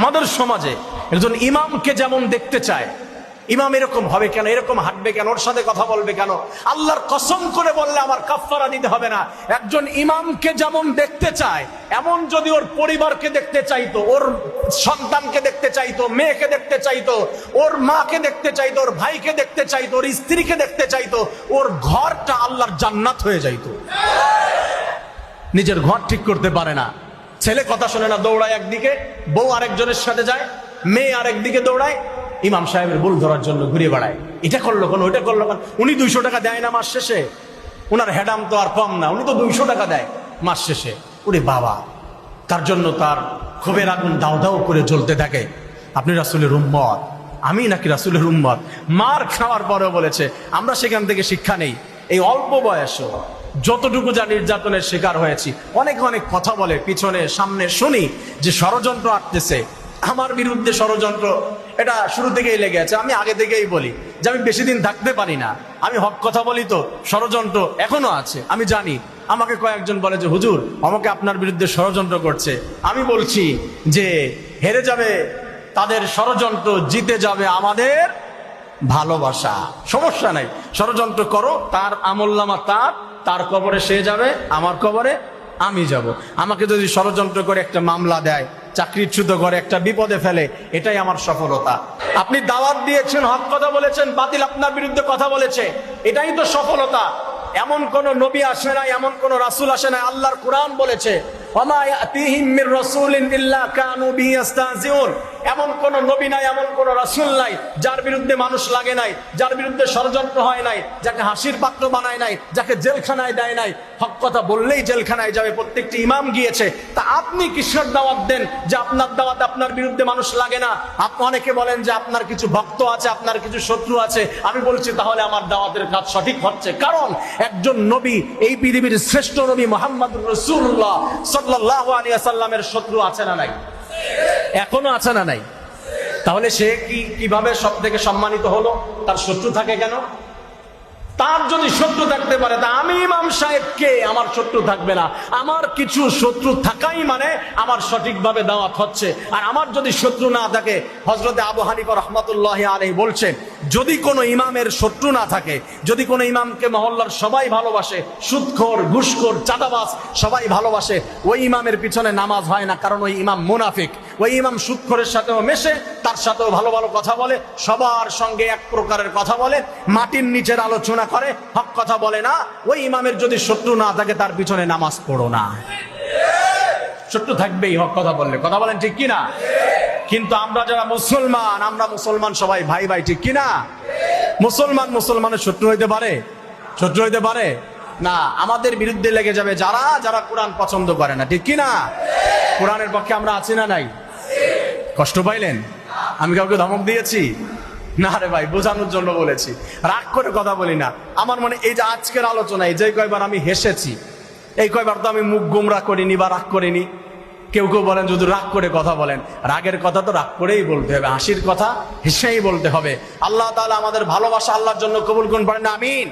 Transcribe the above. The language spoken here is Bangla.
আমাদের সমাজে একজন ইমামকে যেমন দেখতে চায়, ইমাম এরকম হবে কেন, এরকম হাঁটবে কেন, ওর সাথে কথা বলবে কেন, আল্লাহর কসম করে বললে আমার কাফারা দিতে হবে না। একজন ইমামকে যেমন দেখতে চায়, এমন যদি ওর পরিবারকে দেখতে চাইতো, ওর সন্তানকে দেখতে চাইতো, মেয়েকে দেখতে চাইতো, ওর মাকে দেখতে চাইতো, ওর ভাইকে দেখতে চাইতো, ওর স্ত্রীকে দেখতে চাইতো, ওর ঘরটা আল্লাহর জান্নাত হয়ে যাইতো। নিজের ঘর ঠিক করতে পারে না। ছেলে কথা শোনে না, দৌড়ায় একদিকে, বউ আরেকজনের সাথে যায়, মেয়ে আরেকদিকে দৌড়ায়, ইমাম সাহেবের ভুল ধরার জন্য ঘুরে বেড়ায়। এটা করল কোন, ওইটা করল কোন? উনি দুইশো টাকা দেয় না মাস শেষে। ওনার হেডাম তো আর কম না, উনি তো দুইশো টাকা দেয় মাস শেষে। ওরে বাবা, তার জন্য তার ক্ষোভের আগুন দাও দাও করে জ্বলতে থাকে। আপনি রাসুলের উম্মত, আমি নাকি রাসুলের উম্মত? মার খাওয়ার পরেও বলেছে, আমরা সেখান থেকে শিক্ষা নেই। এই অল্প বয়সও যতটুকু যা নির্যাতনের শিকার হয়েছি, অনেক অনেক কথা বলে, পিছনে সামনে শুনি যে ষড়যন্ত্র আটতেছে আমার বিরুদ্ধে ষড়যন্ত্র, এটা শুরু থেকেই লেগে আছে, আমি আগে থেকেই বলি যে আমি বেশি দিন থাকতে পারি না। আমি হক কথা বলি তো, ষড়যন্ত্র এখনও আছে, আমি জানি। আমাকে কয়েকজন বলে যে, হুজুর, আমাকে আপনার বিরুদ্ধে ষড়যন্ত্র করছে। আমি বলছি যে, হেরে যাবে, তাদের ষড়যন্ত্র জিতে যাবে আমাদের ভালোবাসা। সমস্যা নাই। ষড়যন্ত্র করো, তার আমল্লামা তার তার কবরে সে যাবে, আমার কবরে আমি যাব। আমাকে যদি ষড়যন্ত্র করে একটা মামলা দেয়, চাকরিচ্যুত করে একটা বিপদে ফেলে, এটাই আমার সফলতা। আপনি দাওয়াত দিয়েছেন, হক কথা বলেছেন, বাতিল আপনার বিরুদ্ধে কথা বলেছে, এটাই তো সফলতা। এমন কোন নবী আসে না এমন কোন রাসূল আসে না আল্লাহর কোরআন বলেছে এমন কোন নবী নাই, এমন কোন রাসূল নাই, যার বিরুদ্ধে মানুষ লাগে নাই, যার বিরুদ্ধে ষড়যন্ত্র হয় নাই, যাকে হাসির পাত্র বানায় নাই, যাকে জেলখানায় দেয় নাই। হক কথা বললেই জেলখানায় যাবে, প্রত্যেকটি ইমাম গিয়েছে। তা আপনি কিসের দাওয়াত দেন যে আপনার দাওয়াত আপনার বিরুদ্ধে মানুষ লাগে না? আপনি অনেকে বলেন যে আপনার কিছু ভক্ত আছে, আপনার কিছু শত্রু আছে। আমি বলছি তাহলে আমার দাওয়াতের কাজ সঠিক হচ্ছে। কারণ একজন নবী, এই পৃথিবীর শ্রেষ্ঠ নবী মোহাম্মদ রসুল্লাহ সাল্লাহ আলী আসাল্লামের শত্রু আছে না নাই? এখনও আছে না নাই? তাহলে সে কি, কীভাবে সব থেকে সম্মানিত হলো? তার শত্রু থাকে কেন? তার যদি শত্রু থাকতে পারে, তা আমি ইমাম সাহেবকে আমার শত্রু থাকবে না। আমার কিছু শত্রু থাকাই মানে আমার সঠিকভাবে দাওয়াত হচ্ছে। আর আমার যদি শত্রু না থাকে হজরতে আবু হানিফা রহমতুল্লাহ আলহী বলছেন যদি কোনো ইমামের শত্রু না থাকে, যদি কোনো ইমামকে মহল্লার সবাই ভালোবাসে সুদখোর ঘুষখোর, চাঁদাবাজ সবাই ভালোবাসে, ওই ইমামের পিছনে নামাজ হয় না, কারণ ওই ইমাম মুনাফিক। ওই ইমাম সুদখোরের সাথেও মেশে, তার সাথেও ভালো ভালো কথা বলে, সবার সঙ্গে এক প্রকারের কথা বলে, মাটির নিচের আলোচনা করে, হক কথা বলে না। ওই ইমামের যদি শত্রু না থাকে, তার পিছনে নামাজ পড়ো না। শত্রু থাকবেই হক কথা বললে। কথা বলেন ঠিক কিনা? কিন্তু আমরা যারা মুসলমান, আমরা মুসলমান সবাই ভাই ভাই, ঠিক কিনা? মুসলমান মুসলমানের শত্রু হইতে পারে? শত্রু হইতে পারে? না, আমাদের বিরুদ্ধে লেগে যাবে যারা যারা কোরআন পছন্দ করে না, ঠিক কিনা? কোরআনের পক্ষে আমরা আছি না নাই? কষ্ট পাইলেন? আমি কাউকে ধমক দিয়েছি? না রে ভাই, বোঝানোর জন্য বলেছি। রাগ করে কথা বলি না। আমার মনে এই যে আজকের আলোচনায় যে কয়বার আমি হেসেছি, এই কয়বার তো আমি মুখ গুমরা করিনি বা রাগ করিনি। কেউ কেউ বলেন, যদি রাগ করে কথা বলেন। রাগের কথা তো রাগ করেই বলতে হবে, হাসির কথা হেসেই বলতে হবে। আল্লাহ তাহলে আমাদের ভালোবাসা আল্লাহর জন্য কবুল করুন পারেন আমিন।